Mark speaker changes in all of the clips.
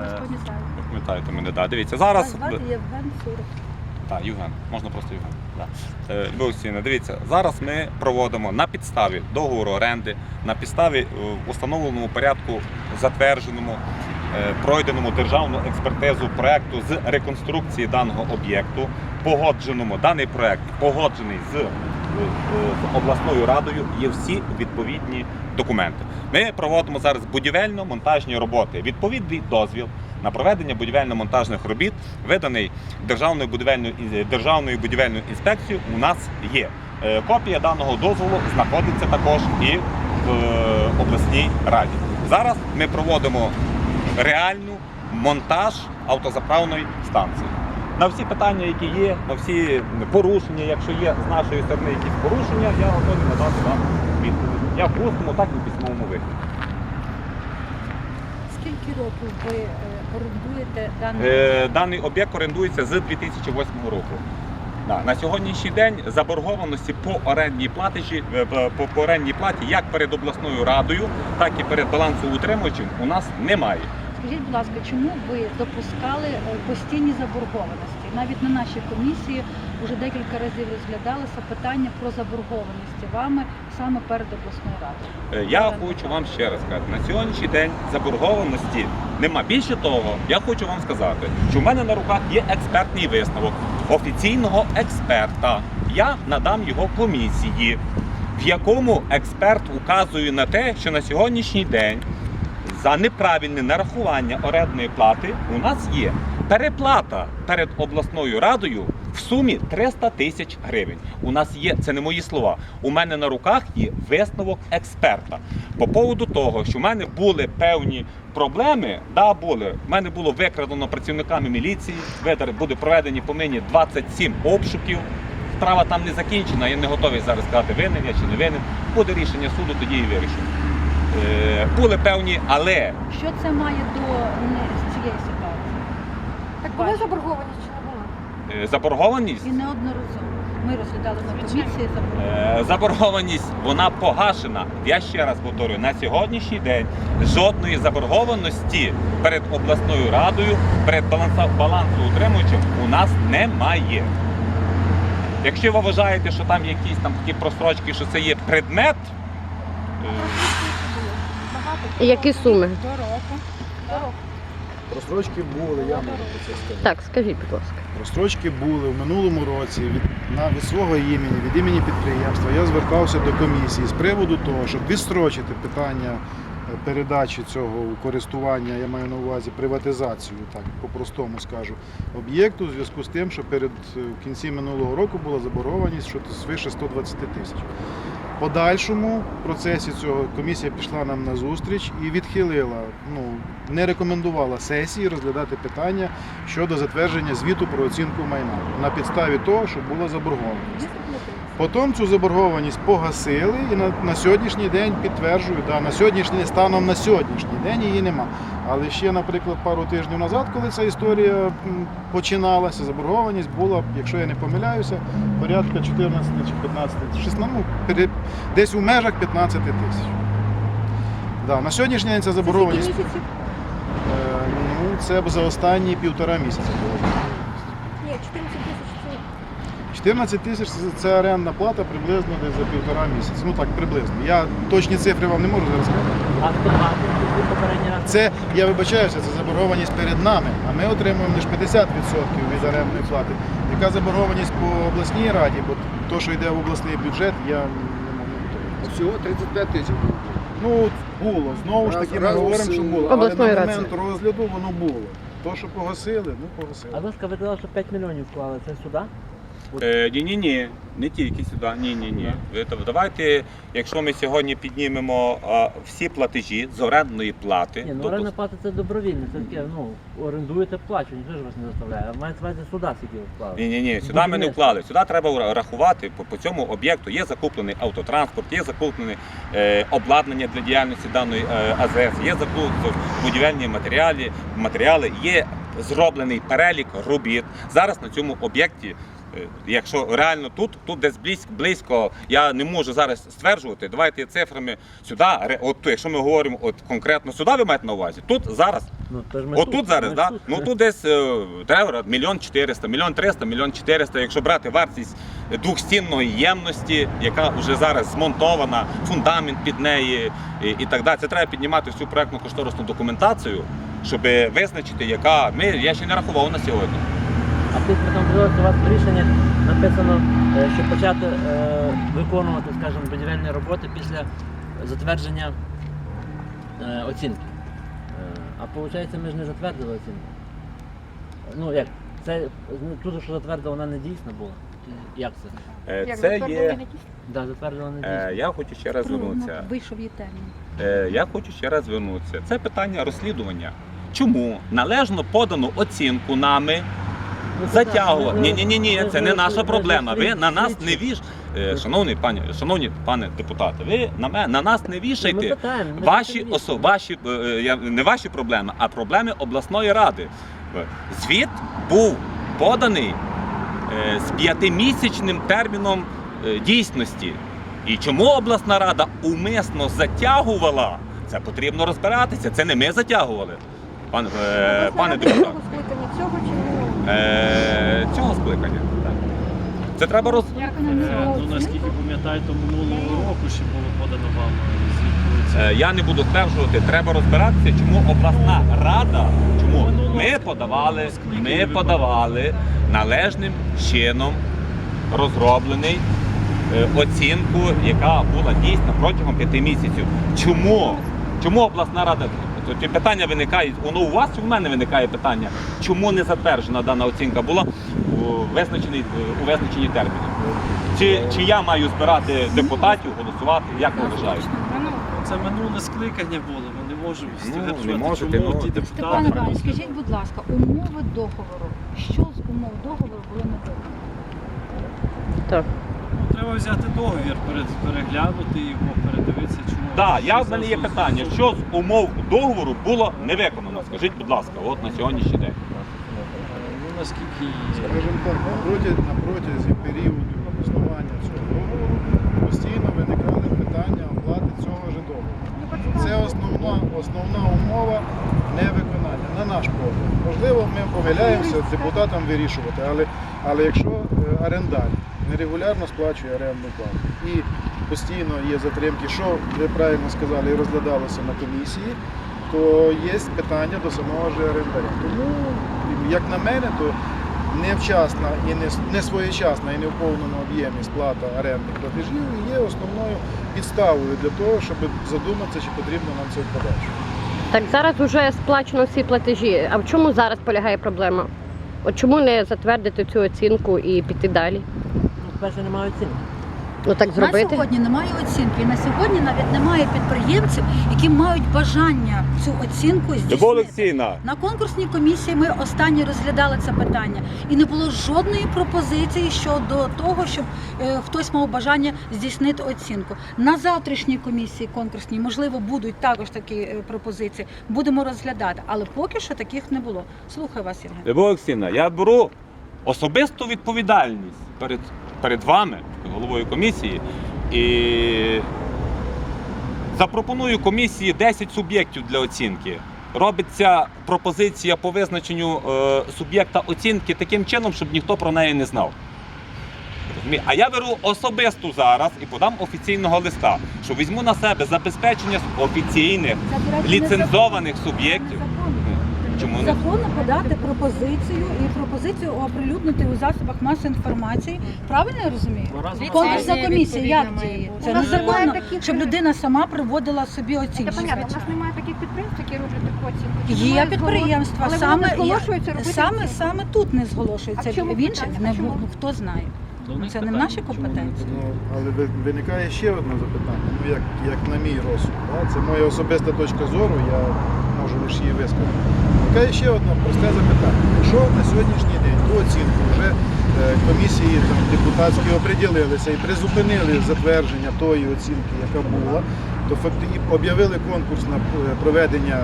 Speaker 1: Господні
Speaker 2: пам'ятаєте мене, так. Дивіться, зараз.
Speaker 1: звати Євген Суров.
Speaker 2: Так, Юген, можна просто Юген. Да. Е, Любов дивіться, зараз ми проводимо на підставі договору оренди, на підставі е, в установленому порядку, затвердженому, е, пройденому державну експертизу проекту з реконструкції даного об'єкту, погодженому даний проект погоджений з, з обласною радою, є всі відповідні документи. Ми проводимо зараз будівельно-монтажні роботи. Відповідний дозвіл на проведення будівельно-монтажних робіт, виданий Державною будівельною державною будівельною інспекцією, у нас є. Е, Копія даного дозволу знаходиться також і в е, обласній раді. Зараз ми проводимо реальну монтаж автозаправної станції. На всі питання, які є, на всі порушення, якщо є з нашої сторони якісь порушення, я готовий надати вам відповідь. Як в усному, так і в письмовому вигляді.
Speaker 1: Скільки років ви е, орендуєте даний
Speaker 2: Е, Даний об'єкт орендується з 2008 року. Да, На сьогоднішній день заборгованості по орендній платежі е, по, по орендній платі як перед обласною радою, так і перед балансоутримувачем у нас немає.
Speaker 1: Скажіть, будь ласка, чому ви допускали е, постійні заборгованості? Навіть на нашій комісії вже декілька разів розглядалося питання про заборгованості вами саме перед обласною радою.
Speaker 2: Е, Я хочу вам ще раз сказати, на сьогоднішній день заборгованості нема. Більше того, я хочу вам сказати, що в мене на руках є експертний висновок офіційного експерта. Я надам його комісії, в якому експерт указує на те, що на сьогоднішній день за неправильне нарахування орендної плати у нас є переплата перед обласною радою в сумі 300 тисяч гривень. У нас є, це не мої слова. У мене на руках є висновок експерта. По поводу того, що в мене були певні проблеми, да, були. В мене було викрадено працівниками міліції, буде проведені по мені 27 обшуків. Справа там не закінчена, я не готовий зараз сказати, винен я чи не винен. Буде рішення суду, тоді і вирішимо. Е, були певні, але
Speaker 1: Що це має до не, цієї ситуації?
Speaker 3: Так була заборгованість чи не була?
Speaker 2: е, заборгованість.
Speaker 1: І неодноразово. Ми розглядали на комісії заборгованість.
Speaker 2: Е, Заборгованість вона погашена. Я ще раз повторюю, на сьогоднішній день жодної заборгованості перед обласною радою, перед балансоутримувачем у нас немає. Якщо ви вважаєте, що там якісь там такі просрочки, що це є предмет, е,
Speaker 4: які суми?
Speaker 1: До року.
Speaker 5: Просрочки були, я можу про це сказати.
Speaker 4: Так, скажіть, будь ласка.
Speaker 5: Просрочки були в минулому році від, на, від свого імені, від імені підприємства. Я звертався до комісії з приводу того, щоб відстрочити питання е, передачі цього користування, я маю на увазі приватизацію, так по-простому скажу, об'єкту, в зв'язку з тим, що перед е, в кінці минулого року була заборгованість що свише 120 тисяч. Подальшому процесі цього комісія пішла нам на зустріч і відхилила, ну не рекомендувала сесії розглядати питання щодо затвердження звіту про оцінку майна на підставі того, що була заборгованість. Потім цю заборгованість погасили і на, на сьогоднішній день підтверджую, да, на сьогоднішній станом на сьогоднішній день її нема. Але ще, наприклад, пару тижнів назад, коли ця історія починалася, заборгованість була, якщо я не помиляюся, порядка 14 чи 15, 16, ну, пере- десь у межах 15 тисяч. Да, на сьогоднішній день ця заборгованість.
Speaker 1: Скільки місяців?
Speaker 5: Е, Ну, це б за останні півтора місяця було.
Speaker 3: Ні, 14 тисяч це
Speaker 5: 14 тисяч це- це орендна плата приблизно десь за півтора місяця. Ну так, приблизно. Я точні цифри вам не можу зараз сказати.
Speaker 6: А а?
Speaker 5: Це, я вибачаюся, це заборгованість перед нами, а ми отримуємо лише 50% від орендної плати. Яка заборгованість по обласній раді, бо то, що йде в обласний бюджет, я не можу.
Speaker 7: Всього 35 тисяч. було.
Speaker 5: Ну, було. Знову ж
Speaker 7: Раз-
Speaker 5: таки, ми говоримо, що було. Але на момент розгляду воно було. То, що погасили, ну
Speaker 6: А
Speaker 5: погасили.
Speaker 6: ви сказали, що 5 мільйонів вклали. Це сюди?
Speaker 2: Е, ні, ні, ні, не тільки сюди. Ні, ні, ні. Ви то- Давайте, якщо ми сьогодні піднімемо а, всі платежі з орендної плати,
Speaker 6: Ні, ну
Speaker 2: то-
Speaker 6: орендна плата це добровільне. Це таке, ну, орендуєте, плачу, ніхто ж вас не заставляє. А мається на увазі сюди скільки ви вклали.
Speaker 2: Ні, ні, ні, сюди ми не вклали. Сюди треба ра- рахувати по, по цьому об'єкту. Є закуплений автотранспорт, є закуплене е, обладнання для діяльності даної е, АЗС, є закуплені будівельні матеріали, матеріали, є зроблений перелік робіт. Зараз на цьому об'єкті Якщо реально тут, тут десь близько, близько, я не можу зараз стверджувати. Давайте цифрами сюди. От якщо ми говоримо от конкретно сюди, ви маєте на увазі. Тут зараз,
Speaker 6: Ну, то ж ми
Speaker 2: от тут зараз,
Speaker 6: ми
Speaker 2: да?
Speaker 6: ж
Speaker 2: ну тут десь е, треба мільйон чотириста, мільйон триста, мільйон чотириста. Якщо брати вартість двохстінної ємності, яка вже зараз змонтована, фундамент під неї і, і так далі. Це треба піднімати всю проектну кошторисну документацію, щоб визначити, яка ми я ще не рахував на сьогодні.
Speaker 6: А тут у вас в рішенні написано, е, щоб почати е, виконувати, скажімо, будівельні роботи після затвердження е, оцінки. А виходить, ми ж не затвердили оцінку. Ну як, це ну, тут, що затвердила, вона не дійсна була. Як це?
Speaker 3: Як
Speaker 2: Це є.
Speaker 6: Да, затвердила не
Speaker 2: е,
Speaker 6: дійсна.
Speaker 2: Я хочу ще раз
Speaker 1: Ну,
Speaker 2: звернутися.
Speaker 1: Вийшов її термін.
Speaker 2: Е, Я хочу ще раз звернутися. Це питання розслідування. Чому належно подану оцінку нами затягувати? Ні, ні, ні, ні, це не наша проблема. Ви на нас не віж, Е, шановні пані, шановні пане депутати, ви на мене на нас не вішайте ваші
Speaker 6: питаємо.
Speaker 2: осо, ваші е, не ваші проблеми, а проблеми обласної ради. Звіт був поданий е, з п'ятимісячним терміном дійсності. І чому обласна рада умисно затягувала? Це потрібно розбиратися. Це не ми затягували.
Speaker 3: Обласна
Speaker 2: пане
Speaker 3: рада
Speaker 2: депутат. Е, цього скликання. Це треба роз.
Speaker 4: Е? Ну, наскільки пам'ятаю, то минулого року ще було подано вам звіт
Speaker 2: Е, Я не буду стверджувати, треба розбиратися, чому обласна рада, чому ми подавали, ми подавали належним чином розроблений е, оцінку, яка була дійсна протягом п'яти місяців. Чому? Чому обласна рада? Тобто питання виникає, воно у вас чи в мене виникає питання, чому не затверджена дана оцінка була у визначений, у визначені терміни? Чи, чи я маю збирати депутатів, голосувати, як ви вважаєте?
Speaker 4: Це минуле скликання було, ми не можемо
Speaker 2: Ну,
Speaker 4: стверджувати, чому
Speaker 2: ну,
Speaker 4: ті депутати.
Speaker 1: Іванович, скажіть, будь ласка, умови договору. Що з умов договору було не виконано?
Speaker 4: Треба взяти договір, перед- переглянути його, передивитися, чому.
Speaker 2: Так, я в мене є питання, що з умов договору було не виконано? Скажіть, будь ласка, от на сьогоднішній день.
Speaker 4: Ну, наскільки
Speaker 5: Скажімо так, на проті- на протязі періоду існування цього договору постійно виникали питання оплати цього ж договору. Це основна, основна умова невиконання, на наш погляд. Можливо, ми помиляємося депутатам вирішувати, але, але якщо е, орендар нерегулярно сплачує орендну плату і постійно є затримки, що ви правильно сказали, і розглядалося на комісії, то є питання до самого ж орендаря. Тому, як на мене, то невчасна і не, не своєчасна і не в повному об'ємі сплата орендних платежів є основною підставою для того, щоб задуматися, чи потрібно нам це в подальшому.
Speaker 7: Так зараз вже сплачено всі платежі. А в чому зараз полягає проблема? От чому не затвердити цю оцінку і піти далі?
Speaker 6: Перше, немає оцінки.
Speaker 7: Ну так
Speaker 1: На сьогодні немає оцінки. І на сьогодні навіть немає підприємців, які мають бажання цю оцінку
Speaker 2: Любов
Speaker 1: здійснити.
Speaker 2: Олексійна,
Speaker 1: На конкурсній комісії ми останні розглядали це питання, і не було жодної пропозиції щодо того, щоб е, хтось мав бажання здійснити оцінку. На завтрашній комісії конкурсній, можливо, будуть також такі е, пропозиції. Будемо розглядати, але поки що таких не було. Слухаю вас, Євген.
Speaker 2: Любов Олексійна, я беру особисту відповідальність перед, перед вами, головою комісії, і запропоную комісії 10 суб'єктів для оцінки. Робиться пропозиція по визначенню е, суб'єкта оцінки таким чином, щоб ніхто про неї не знав. А я беру особисту зараз і подам офіційного листа, що візьму на себе забезпечення офіційних ліцензованих суб'єктів. Чому не?
Speaker 1: Законно подати пропозицію і пропозицію оприлюднити у засобах масової інформації. Правильно я розумію?
Speaker 4: разом
Speaker 1: Конкурсна комісія як діє? Це незаконно, щоб людина сама приводила собі
Speaker 3: Це понятно, у нас немає таких підприємств, які роблять таку оцінку.
Speaker 1: Є підприємства, саме,
Speaker 3: зголошуються робити
Speaker 1: саме, саме тут не зголошується.
Speaker 3: В
Speaker 1: інших не
Speaker 3: А чому?
Speaker 1: хто знає. Це не в
Speaker 4: чому
Speaker 1: компетенції.
Speaker 5: Ну, але ви- виникає ще одне запитання, ну як, як на мій розсуд. Да? Це моя особиста точка зору, я можу лише її висказати. Виникає ще одне просте запитання. Якщо на сьогоднішній день ту оцінку вже е, комісії там, депутатські оприділилися і призупинили затвердження тої оцінки, яка була, то об'явили конкурс на е, проведення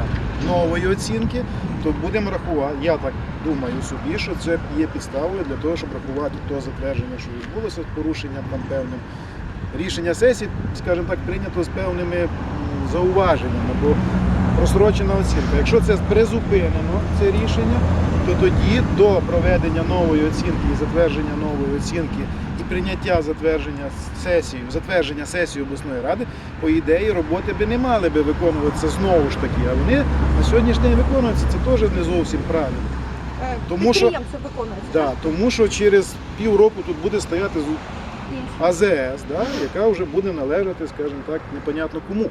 Speaker 5: нової оцінки, то будемо рахувати. Я так думаю собі, що це є підставою для того, щоб рахувати то затвердження, що відбулося з порушенням там певним. Рішення сесії, скажімо так, прийнято з певними зауваженнями, бо розсрочена оцінка. Якщо це призупинено, це рішення, то тоді до проведення нової оцінки і затвердження нової оцінки і прийняття затвердження сесії, затвердження сесії обласної ради, по ідеї, роботи би не мали би виконуватися знову ж таки, а вони на сьогоднішній день виконуються. Це теж не зовсім правильно.
Speaker 3: Е,
Speaker 5: Тому що- Да, тому що через півроку тут буде стояти АЗС, да, яка вже буде належати, скажімо так, непонятно кому.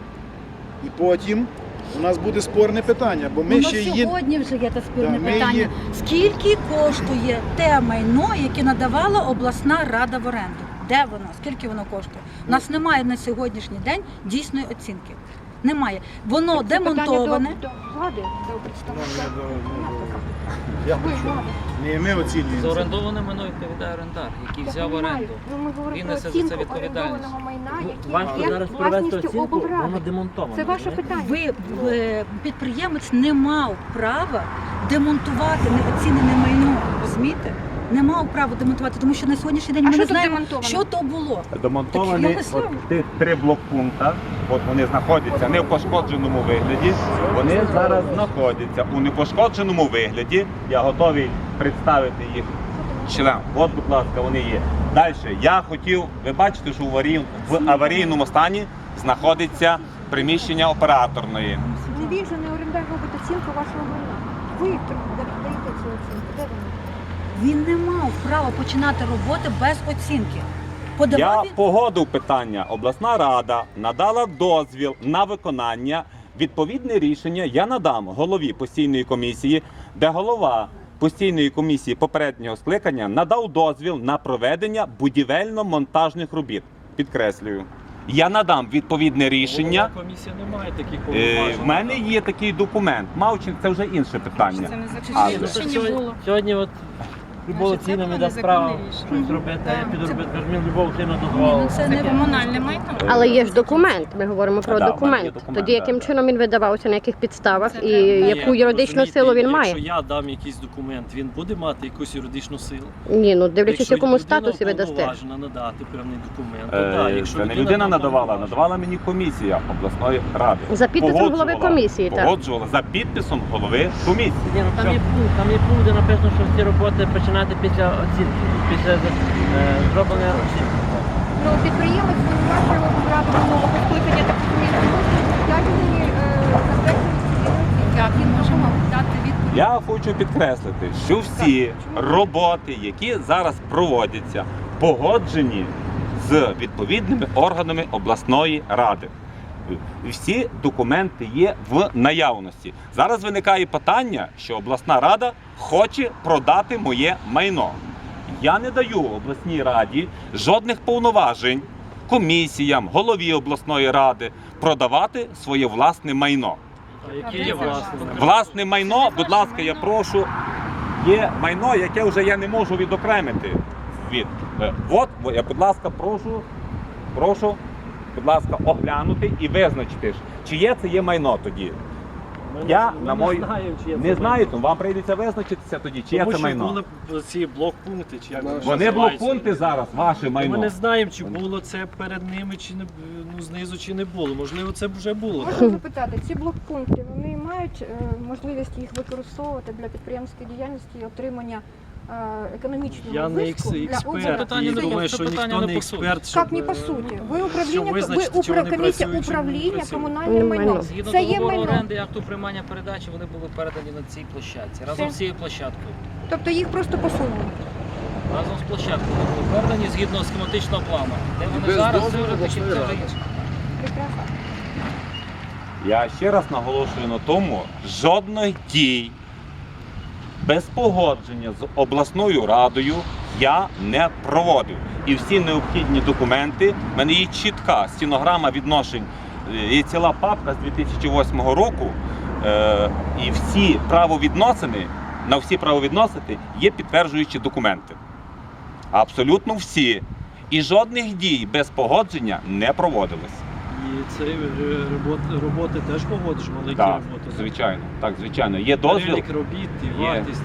Speaker 5: І потім у нас буде спорне питання, бо ми
Speaker 1: Ну,
Speaker 5: ще є.
Speaker 1: сьогодні вже є те спірне
Speaker 5: Да, ми
Speaker 1: питання.
Speaker 5: є-
Speaker 1: Скільки коштує те майно, яке надавала обласна рада в оренду? Де воно? Скільки воно коштує? У нас немає на сьогоднішній день дійсної оцінки. Немає. Воно
Speaker 3: Це питання
Speaker 1: демонтоване.
Speaker 3: До, до влади, до
Speaker 5: Ну,
Speaker 3: представника.
Speaker 5: до- Я хочу. Не ми оцінюємо.
Speaker 8: За
Speaker 5: це.
Speaker 8: орендоване майно відповідає орендар, який
Speaker 3: Я
Speaker 8: взяв
Speaker 3: понімаю.
Speaker 8: оренду.
Speaker 3: Ну, ми говоримо
Speaker 8: Він
Speaker 3: про
Speaker 8: несе за це
Speaker 3: оцінку
Speaker 8: відповідальність.
Speaker 3: орендованого майна, який
Speaker 6: Важко
Speaker 3: є
Speaker 6: зараз провести
Speaker 3: власністю
Speaker 6: оцінку, воно
Speaker 3: облради.
Speaker 6: демонтовано.
Speaker 3: Це ваше
Speaker 6: розумієте?
Speaker 3: питання.
Speaker 1: Ви е, підприємець не мав права демонтувати неоцінене майно. Розумієте? Не мав права демонтувати, тому що на сьогоднішній день
Speaker 3: А
Speaker 1: ми
Speaker 3: що
Speaker 1: не
Speaker 3: тут
Speaker 1: знаємо,
Speaker 3: демонтовано?
Speaker 1: що то було.
Speaker 2: Демонтовані
Speaker 1: Так, я не
Speaker 2: от три блокпункта, от вони знаходяться не в пошкодженому вигляді. Вони зараз знаходяться у непошкодженому вигляді. Я готовий представити їх членам. От, будь ласка, вони є. Далі я хотів, ви бачите, що в аварій- в аварійному стані знаходиться приміщення операторної.
Speaker 3: Не він же не орендар робить оцінку вашого майна. Ви даєте цю оцінку. Де вона?
Speaker 1: Він не мав права починати роботи без оцінки.
Speaker 2: Я
Speaker 1: Подавав він
Speaker 2: погодив питання. Обласна рада надала дозвіл на виконання. Відповідне рішення я надам голові постійної комісії, де голова постійної комісії попереднього скликання надав дозвіл на проведення будівельно-монтажних робіт. Підкреслюю. Я надам відповідне рішення.
Speaker 4: Голова комісія не має таких
Speaker 2: Е,
Speaker 4: повноважень.
Speaker 2: в мене є такий документ. Мавчин, це вже інше питання. А,
Speaker 6: Ні, ну, то сьогодні, сьогодні от любого ціну не дасть права щось робити, підробити, розумію, любого ціну дозволу.
Speaker 1: це не комунальне майно.
Speaker 7: Але є ж документ. Ми говоримо про
Speaker 2: Да, в мене є
Speaker 7: документ.
Speaker 2: документ,
Speaker 7: Тоді
Speaker 2: да,
Speaker 7: яким
Speaker 2: да.
Speaker 7: чином він видавався, на яких підставах і
Speaker 4: Ні,
Speaker 7: яку юридичну
Speaker 4: розумієте,
Speaker 7: силу він має?
Speaker 4: Якщо я дам якийсь документ, він буде мати якусь юридичну силу.
Speaker 7: Ні, ну дивлячись, в якому статусі ви дасте.
Speaker 4: уповноважена надати певний документ, то
Speaker 2: Е,
Speaker 4: да, якщо
Speaker 2: Це не людина надавала,
Speaker 4: уповноважена.
Speaker 2: надавала мені комісія обласної ради.
Speaker 7: За підписом голови
Speaker 2: Погоджувала.
Speaker 7: комісії, так.
Speaker 2: Погоджувала за підписом голови комісії.
Speaker 7: ну,
Speaker 6: Ні, ну там є пункт, там є пункт, де написано, що всі роботи починати після оцінки, після е, зроблення оцінки.
Speaker 3: Ну, підприємець звинувачує раду минулого скликання так
Speaker 1: Як він може дати відповідь?
Speaker 2: Я хочу підкреслити, що всі роботи, які зараз проводяться, погоджені з відповідними органами обласної ради. Всі документи є в наявності. Зараз виникає питання, що обласна рада хоче продати моє майно. Я не даю обласній раді жодних повноважень комісіям, голові обласної ради продавати своє власне майно.
Speaker 4: А є власне?
Speaker 2: Власне майно, будь ласка, я прошу, є майно, яке вже я не можу відокремити від. Е, От, я, будь ласка, прошу, прошу, будь ласка, оглянути і визначити, ж, чиє це є майно тоді.
Speaker 4: Ми не-
Speaker 2: Я
Speaker 4: ми
Speaker 2: на
Speaker 4: не знаємо, чи є це
Speaker 2: Не
Speaker 4: майно.
Speaker 2: знаю, то вам прийдеться визначитися тоді, чиє
Speaker 4: Тому
Speaker 2: це
Speaker 4: що
Speaker 2: майно.
Speaker 4: були б ці блокпункти, чи як
Speaker 5: Вони
Speaker 2: Вони
Speaker 4: називаються.
Speaker 2: блокпункти зараз, ваше
Speaker 4: Ми
Speaker 2: майно.
Speaker 4: не знаємо, чи було це перед ними, чи не ну знизу, чи не було. Можливо, це б вже було.
Speaker 3: Можна запитати, ці блокпункти вони мають е, можливість їх використовувати для підприємської діяльності і отримання е, економічного
Speaker 4: Я не
Speaker 3: зиску
Speaker 4: екс-
Speaker 3: для
Speaker 4: і
Speaker 8: не
Speaker 4: думаю, що
Speaker 8: питання
Speaker 4: ніхто
Speaker 8: не
Speaker 4: не
Speaker 8: по суті.
Speaker 4: експерт. щоб,
Speaker 3: Як не по
Speaker 4: е,
Speaker 3: суті? Ви управління, ви
Speaker 4: визначити, чи вони
Speaker 3: комісія
Speaker 4: працюють, чи не
Speaker 3: управління
Speaker 4: працюють.
Speaker 7: Ну,
Speaker 3: майно.
Speaker 7: майно.
Speaker 8: Згідно
Speaker 3: Це є
Speaker 8: договору
Speaker 3: майно.
Speaker 8: оренди і акту приймання передачі, вони були передані на цій площадці разом
Speaker 3: Це-
Speaker 8: з цією площадкою.
Speaker 3: Тобто їх просто посунули.
Speaker 8: Разом з площадкою вони були передані згідно схематичного плану. Де вони зараз, це вже це вже інше.
Speaker 3: Прекрасно.
Speaker 2: Я ще раз наголошую на тому, жодних дій без погодження з обласною радою я не проводив. І всі необхідні документи, в мене є чітка стінограма відношень, е, є ціла папка з 2008 року, е, і всі правовідносини, на всі правовідносини є підтверджуючі документи. Абсолютно всі. І жодних дій без погодження не проводилось.
Speaker 4: І ці е, роботи, роботи теж погоджували, які
Speaker 2: Так,
Speaker 4: роботи?
Speaker 2: звичайно, так, звичайно. Є дозвіл.
Speaker 4: Перелік робіт і
Speaker 2: Є.
Speaker 4: вартість.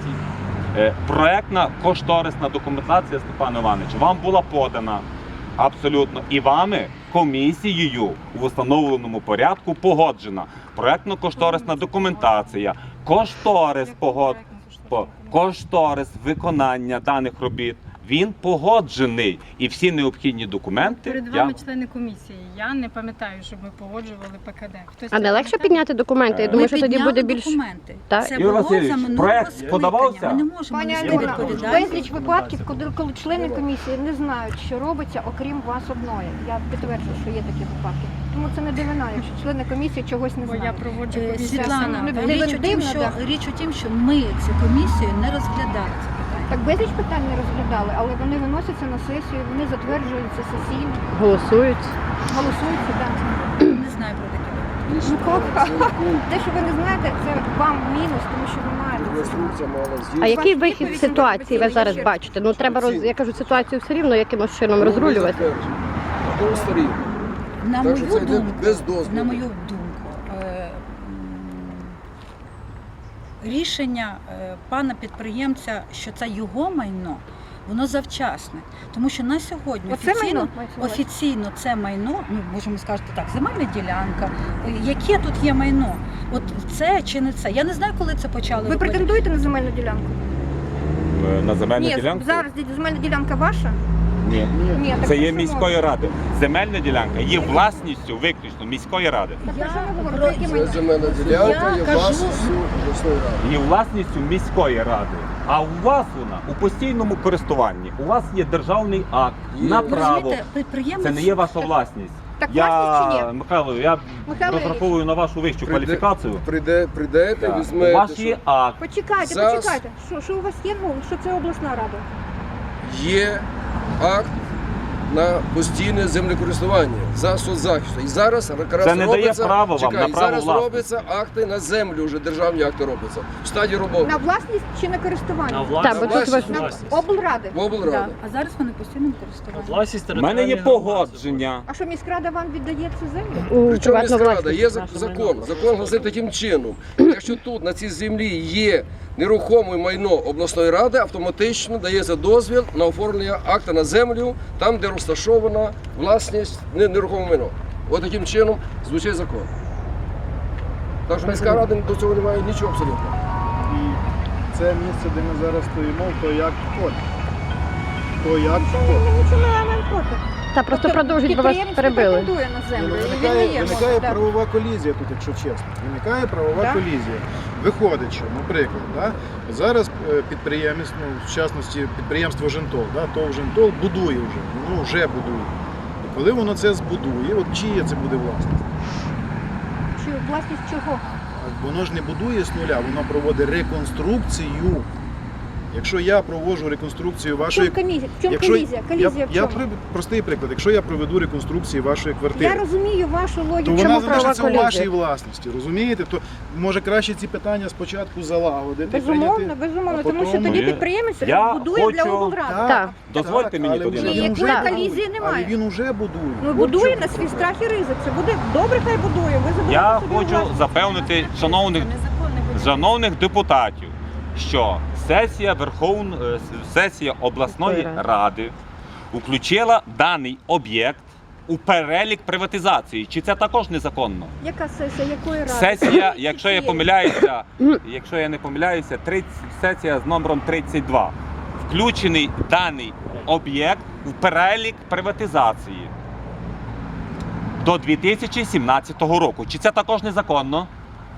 Speaker 2: Е, Проектна кошторисна документація, Степан Іванович, вам була подана абсолютно і вами комісією в установленому порядку погоджена. Проектно-кошторисна документація, кошторис погод... кошторис виконання даних робіт. Він погоджений і всі необхідні документи.
Speaker 9: Перед
Speaker 2: я-
Speaker 9: вами члени комісії. Я не пам'ятаю, щоб ми погоджували ПКД. Хтось
Speaker 7: А не легше підняти документи? Я
Speaker 2: Е,
Speaker 7: думаю,
Speaker 1: Ми
Speaker 7: що тоді буде більш
Speaker 1: документи.
Speaker 7: Так.
Speaker 1: Це
Speaker 2: Юрій
Speaker 1: було
Speaker 2: Васильович,
Speaker 1: за минулого
Speaker 2: проект подавався?
Speaker 1: Ми не можемо
Speaker 3: Пані Альона, безліч випадків, коли, коли члени комісії не знають, що робиться, окрім вас одної. Я підтверджую, що є такі випадки. Тому це не дивина, якщо члени комісії чогось не
Speaker 9: Бо я
Speaker 3: знають.
Speaker 9: проводжу
Speaker 1: Е,
Speaker 9: комісію
Speaker 1: Світлана.
Speaker 3: Ну,
Speaker 1: річ у, тім, що,
Speaker 3: так.
Speaker 1: річ у тім, що ми цю комісію не розглядали.
Speaker 3: Так безліч питань не розглядали, але вони виносяться на сесію, вони затверджуються сесійно,
Speaker 7: голосують.
Speaker 3: голосуються. Так.
Speaker 1: Не знаю про таке.
Speaker 3: Ну? Те, що ви не знаєте, це вам мінус, тому що ви маєте.
Speaker 7: А який вихід з ситуації ви зараз бачите? Ну треба роз я кажу ситуацію все рівно якимось чином розрулювати.
Speaker 1: На
Speaker 10: Так
Speaker 1: мою
Speaker 10: що це йде
Speaker 1: думку,
Speaker 10: без дозволу.
Speaker 1: на мою думку, е, м, рішення е, пана підприємця, що це його майно, воно завчасне. Тому що на сьогодні
Speaker 3: Оце
Speaker 1: офіційно,
Speaker 3: майно
Speaker 1: офіційно це майно, ну можемо сказати так, земельна ділянка. е, Яке тут є майно? От це чи не це? Я не знаю, коли це почали
Speaker 3: Ви
Speaker 1: робити.
Speaker 3: претендуєте на земельну ділянку?
Speaker 2: Е, На земельну
Speaker 3: Ні,
Speaker 2: ділянку?
Speaker 3: зараз земельна ділянка ваша?
Speaker 2: Ні.
Speaker 3: Ні, так
Speaker 2: Це є
Speaker 3: що
Speaker 2: міської ради. Земельна ділянка є власністю виключно міської ради.
Speaker 3: Так про що ми говоримо?
Speaker 1: про-
Speaker 3: Про
Speaker 10: Це земельна ділянка,
Speaker 1: Я
Speaker 10: є
Speaker 1: кажу-
Speaker 10: власністю обласної ради.
Speaker 2: Є власністю міської ради. А у вас вона у постійному користуванні. У вас є державний акт
Speaker 10: Є.
Speaker 2: на право.
Speaker 1: Розумієте, підприємець
Speaker 2: Це не є ваша власність.
Speaker 3: Так власність чи ні?
Speaker 2: Михайло, я
Speaker 3: Михайло
Speaker 2: розраховую на вашу вищу кваліфікацію.
Speaker 10: Прийде, прийдете,
Speaker 2: Так. У
Speaker 10: візьмете.
Speaker 2: вас є акт.
Speaker 3: Почекайте,
Speaker 10: Зараз-
Speaker 3: почекайте. Що, що у вас є? Ну, що це обласна рада?
Speaker 10: Є акт на постійне землекористування за соцзахисту. І зараз якраз
Speaker 2: Це не дає
Speaker 10: робиться,
Speaker 2: право вам
Speaker 10: чекай,
Speaker 2: на
Speaker 10: і
Speaker 2: право
Speaker 10: зараз
Speaker 2: власності.
Speaker 10: робляться акти на землю, вже державні акти робляться. В стадії роботи.
Speaker 3: На власність чи на користування?
Speaker 4: На
Speaker 7: Так,
Speaker 4: власність.
Speaker 7: бо тут
Speaker 10: власність.
Speaker 3: На
Speaker 4: власність.
Speaker 3: облради.
Speaker 10: В облраді.
Speaker 1: Да. А зараз вони постійно користуються.
Speaker 4: Власність
Speaker 2: У мене є
Speaker 4: територіальної громади.
Speaker 2: погодження.
Speaker 3: А що міськрада вам віддає цю землю?
Speaker 7: у
Speaker 10: Причому
Speaker 7: приватну
Speaker 10: міськрада,
Speaker 7: власність.
Speaker 10: є зак- закон.
Speaker 4: майно.
Speaker 10: Закон гласить таким чином. Якщо тут на цій землі є нерухоме майно обласної ради, автоматично дається дозвіл на оформлення акта на землю, там, де розташована власність не- нерухоме майно. Отаким чином звучить закон. Так що міська рада до цього не має нічого абсолютно.
Speaker 5: І це місце, де ми зараз стоїмо, то як вход. То як вход.
Speaker 3: Не.
Speaker 7: Та просто
Speaker 3: Тобто
Speaker 7: продовжіть, бо вас
Speaker 3: підприємець
Speaker 7: перебили.
Speaker 3: претендує на землю,
Speaker 5: ну,
Speaker 3: і він не
Speaker 5: виникає,
Speaker 3: є.
Speaker 5: виникає
Speaker 3: може, так.
Speaker 5: правова колізія тут, якщо чесно. Виникає правова
Speaker 3: Да?
Speaker 5: колізія. Виходить, що, наприклад, да, зараз е, підприємець, ну, в частності підприємство Жентол, да, ТОВ Жентол будує вже, воно вже будує. І коли воно це збудує, от чиє це буде власність?
Speaker 3: Чи власність чого?
Speaker 5: А Воно ж не будує з нуля, воно проводить реконструкцію. Якщо я проводжу реконструкцію
Speaker 3: В
Speaker 5: вашої
Speaker 3: чому колізія? В чому
Speaker 5: Якщо
Speaker 3: колізія? Колізія
Speaker 5: я,
Speaker 3: в
Speaker 5: я
Speaker 3: чому?
Speaker 5: при- простий приклад. Якщо я проведу реконструкцію вашої квартири,
Speaker 3: Я розумію вашу
Speaker 5: то
Speaker 3: логіку.
Speaker 5: вона
Speaker 7: Чому права
Speaker 5: залишиться у вашій власності. Розумієте? То може краще ці питання спочатку залагодити.
Speaker 3: Безумовно,
Speaker 5: прийняти.
Speaker 3: безумовно,
Speaker 5: а
Speaker 3: тому що
Speaker 5: потім
Speaker 3: тоді
Speaker 2: ми-
Speaker 3: підприємець
Speaker 2: Я
Speaker 3: будує для
Speaker 2: хочу-
Speaker 3: облради.
Speaker 7: Так.
Speaker 2: Дозвольте
Speaker 5: Так,
Speaker 2: мені
Speaker 5: але
Speaker 2: тоді.
Speaker 5: вже
Speaker 3: Ні,
Speaker 5: він
Speaker 3: якої
Speaker 5: вже
Speaker 3: колізії
Speaker 5: будує.
Speaker 3: немає.
Speaker 5: Але він уже будує.
Speaker 3: Ну
Speaker 5: От
Speaker 3: будує
Speaker 5: чому
Speaker 3: на свій
Speaker 5: проблема.
Speaker 3: страх і ризик. Це буде добре, хай будує. Ви заберете
Speaker 2: Я
Speaker 3: собі
Speaker 2: хочу
Speaker 3: власність.
Speaker 2: запевнити шановних шановних депутатів, що сесія Верховн... е, сесія обласної
Speaker 7: ради.
Speaker 2: включила даний об'єкт у перелік приватизації. Чи це також незаконно?
Speaker 3: Яка сесія, якої ради?
Speaker 2: Сесія, якщо я помиляюся, якщо я не помиляюся, 30, сесія з номером 32. Включений даний об'єкт в перелік приватизації до 2017 року. Чи це також незаконно?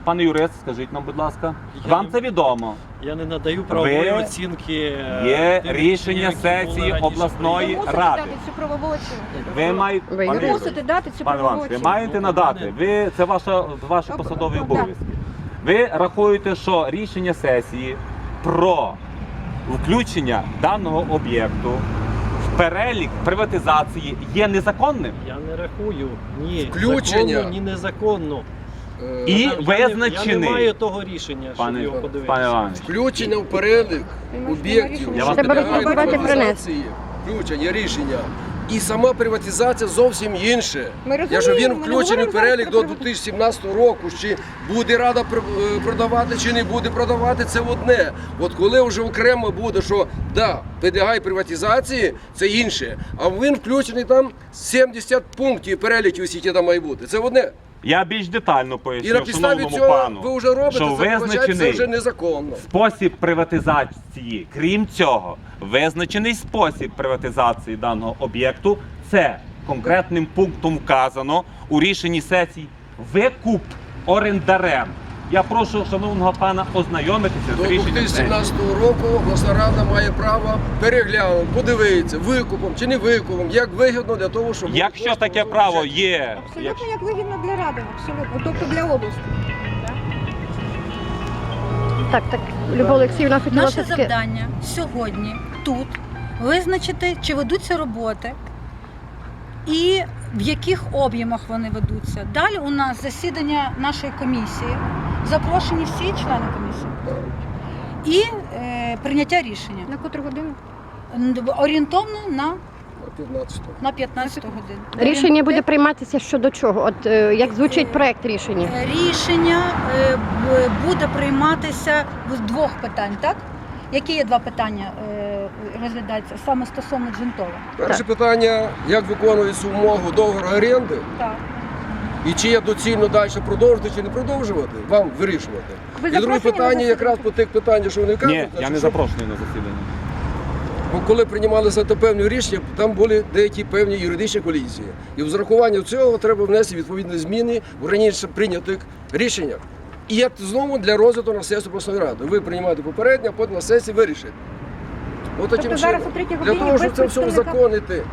Speaker 2: Пане юрист, скажіть нам, будь ласка.
Speaker 4: Я
Speaker 2: Вам
Speaker 4: не-
Speaker 2: це відомо.
Speaker 4: Я не надаю правової
Speaker 2: Ви-
Speaker 4: оцінки. е,
Speaker 2: Є
Speaker 4: тим
Speaker 2: рішення
Speaker 4: які були
Speaker 2: сесії
Speaker 4: раніше
Speaker 2: обласної
Speaker 3: Ви мусите
Speaker 2: ради.
Speaker 3: дати цю правову оцінку.
Speaker 2: Ви маєте
Speaker 7: Ви
Speaker 2: пане
Speaker 7: юрист.
Speaker 3: Мусите дати цю
Speaker 2: Пане
Speaker 3: правову
Speaker 2: Іванович, ви
Speaker 3: оцінку.
Speaker 2: маєте надати. Ви це ваша ваші
Speaker 3: Об-
Speaker 2: посадові обов'язки. Ви рахуєте, що рішення сесії про включення даного об'єкту в перелік приватизації є незаконним
Speaker 4: Я не рахую. Ні.
Speaker 10: Включення.
Speaker 4: Законно, ні незаконно.
Speaker 2: І
Speaker 4: Я не- Я не маю того рішення, щоб
Speaker 2: Пане,
Speaker 4: його
Speaker 2: пане
Speaker 4: подивитися.
Speaker 2: Іванович,
Speaker 10: Включення в перелік об'єктів,
Speaker 2: Я вас
Speaker 10: що
Speaker 2: Треба
Speaker 10: приватизації. Включення рішення І сама приватизація зовсім інше.
Speaker 3: Ми
Speaker 10: Я
Speaker 3: розуміємо,
Speaker 10: він
Speaker 3: ми не
Speaker 10: включений в
Speaker 3: говоримо
Speaker 10: перелік до
Speaker 3: приватизацію.
Speaker 10: 2017 року. Чи буде рада пр- е, продавати, чи не буде продавати, це одне. От коли вже окремо буде, що да, підлягає приватизації, це інше. А він включений там 70 пунктів переліків, скільки там має бути. Це одне.
Speaker 2: Я більш детально
Speaker 10: І на
Speaker 2: поясню
Speaker 10: підставі
Speaker 2: шановному
Speaker 10: цього
Speaker 2: пану,
Speaker 10: ви вже робите,
Speaker 2: що
Speaker 10: це
Speaker 2: визначений
Speaker 10: вже незаконно.
Speaker 2: спосіб приватизації. Крім цього, визначений спосіб приватизації даного об'єкту це конкретним пунктом вказано у рішенні сесій викуп орендарем. Я прошу шановного пана ознайомитися
Speaker 10: До
Speaker 2: з рішенням сесії.
Speaker 10: 2017 року обласна рада має право переглянути, подивитися, викупом чи не викупом, як вигідно для того, щоб
Speaker 2: Якщо таке право є,
Speaker 3: Абсолютно як вигідно для ради, абсолютно, тобто для області.
Speaker 7: Так, так, Любов Олексіївна хотіла
Speaker 1: Наше
Speaker 7: все-таки...
Speaker 1: завдання сьогодні тут визначити, чи ведуться роботи і в яких об'ємах вони ведуться. Далі у нас засідання нашої комісії, запрошені всі члени комісії. І е, прийняття рішення
Speaker 3: На котру годину?
Speaker 1: Орієнтовно на,
Speaker 10: 15
Speaker 1: на 15 годин.
Speaker 7: Рішення буде прийматися щодо чого? От е, як звучить проект рішення?
Speaker 1: Е, Рішення е, б- буде прийматися з двох питань, так? Які є два питання е, розглядаються саме стосовно Джентова?
Speaker 10: Перше питання, як виконується умову договору оренди
Speaker 1: Так.
Speaker 10: І чи є доцільно далі продовжувати чи не продовжувати, вам вирішувати.
Speaker 3: Ви
Speaker 10: І друге питання якраз по тих питаннях, що вони кажуть.
Speaker 2: Ні, я
Speaker 10: значить,
Speaker 2: не запрошений на засідання.
Speaker 10: Бо коли приймалися то певні рішення, там були деякі певні юридичні колізії. І в зарахуванні цього треба внести відповідні зміни в раніше прийнятих рішеннях. І є знову для розгляду на сесію обласної ради. Ви приймаєте попередньо, а потім на сесії вирішите. От таким
Speaker 3: Тобто зараз
Speaker 10: чином.
Speaker 3: третій
Speaker 10: Для того, щоб це все
Speaker 3: представника?
Speaker 10: узаконити.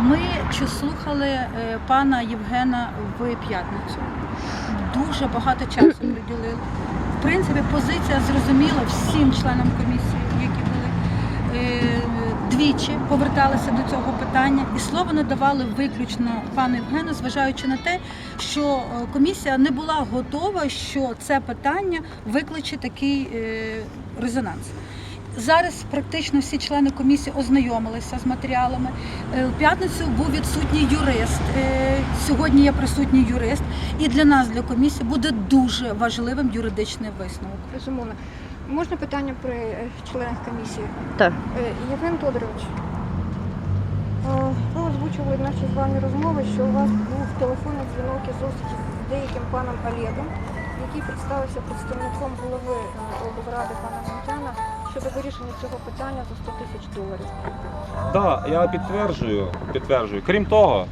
Speaker 1: Ми чи слухали е, пана Євгена в п'ятницю. Дуже багато часу приділили. В принципі, позиція зрозуміла всім членам комісії, які були. Е, Двічі поверталися до цього питання і слово надавали виключно пану Євгену, зважаючи на те, що е, комісія не була готова, що це питання викличе такий резонанс. Зараз практично всі члени комісії ознайомилися з матеріалами. Е, В п'ятницю був відсутній юрист. е, Сьогодні є присутній юрист. І для нас, для комісії, буде дуже важливим юридичний висновок.
Speaker 3: Безумовно. Можна питання при е, членах комісії?
Speaker 7: Так.
Speaker 3: Е, Євген Тодорович, е, ви озвучували в нашій з вами розмови, що у вас був телефонний дзвінок і зустріч з деяким паном Олегом, який представився представником голови е, облради пана Монтяна щодо вирішення цього питання за 100 тисяч доларів.
Speaker 2: Так, я підтверджую, підтверджую. Крім того,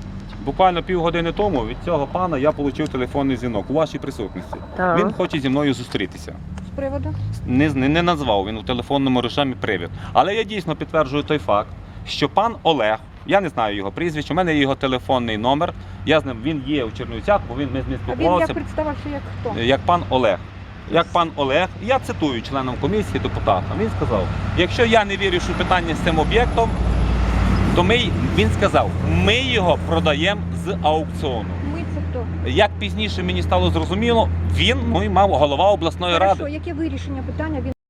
Speaker 2: буквально півгодини тому від цього пана я отримав телефонний дзвінок у вашій присутності.
Speaker 7: Так.
Speaker 2: Він хоче зі мною зустрітися.
Speaker 3: З приводу?
Speaker 2: Не, не, не назвав він у телефонному режимі привід. Але я дійсно підтверджую той факт, що пан Олег, я не знаю його прізвище, у мене є його телефонний номер. Я з ним він є у Чернівцях, бо він ми з ним
Speaker 3: А він як
Speaker 2: спілкувалися
Speaker 3: представився як хто?
Speaker 2: як пан Олег. Як пан Олег, я цитую членом комісії депутата, він сказав: якщо я не вирішу питання з цим об'єктом, то ми, він сказав, ми його продаємо з аукціону.
Speaker 3: Ми це хто?
Speaker 2: Як пізніше мені стало зрозуміло, він ну, і мав голова обласної ради.
Speaker 3: Хорошо, яке вирішення питання він